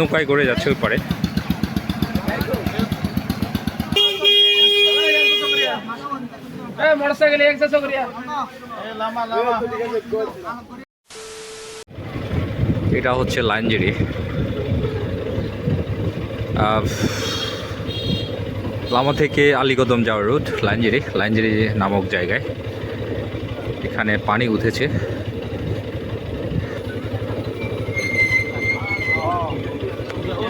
নৌকায় করে যাচ্ছে ওই পারে। এটা হচ্ছে লাইনজেরি লামা থেকে আলিগদম যাওয়ার রুট লাইনজেরি লাইনজেরি নামক জায়গায়। এখানে পানি উঠেছে।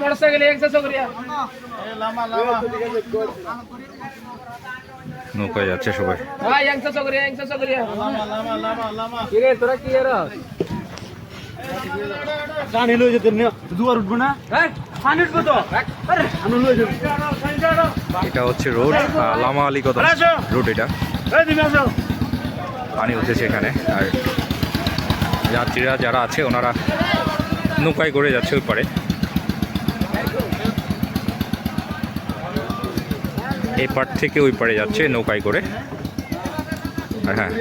মোটর সাইকেল যাচ্ছে সবাই দুয়ার উঠবো না এটা হচ্ছে রোড লামা আলী কত রোড এটা পানি উঠেছে এখানে আর যাত্রীরা যারা আছে ওনারা নৌকায় করে যাচ্ছে ওই পারে এই পার থেকে ওই পারে যাচ্ছে নৌকায় করে। আর হ্যাঁ।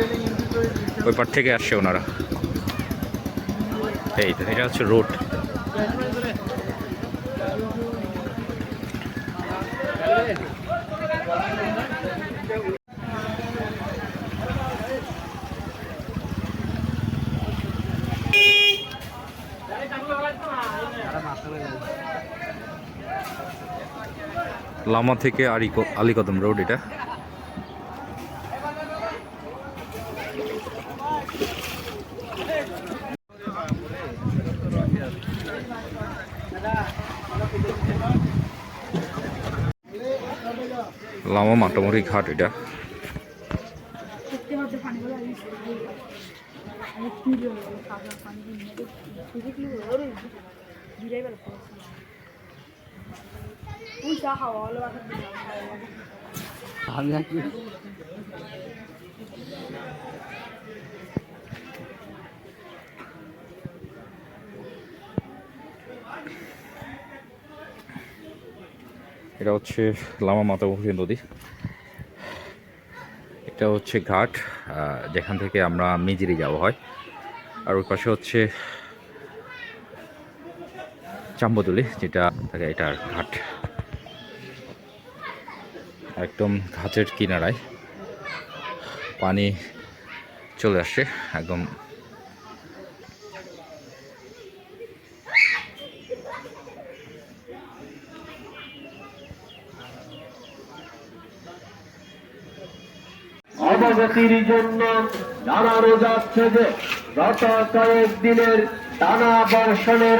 ওই পার থেকে আসছে ওনারা। এই তো, এটা হচ্ছে রোড। লামা থেকে আরিক আলীকদম রোড এটা। লামা মাটামুড়ি ঘাট এটা। সত্যি এটা হচ্ছে লামা মাতামুখী নদী। এটা হচ্ছে ঘাট যেখান থেকে আমরা মিজিরি যাওয়া হয়। আর ওই পাশে হচ্ছে চাম্বতুলি, যেটা থাকে এটার ঘাট। একদম ঘাটের কিনারায় পানি চলে আসছে, একদম। অবগতির জন্য জানানো যাচ্ছে যে গত কয়েক দিনের টানা বর্ষণের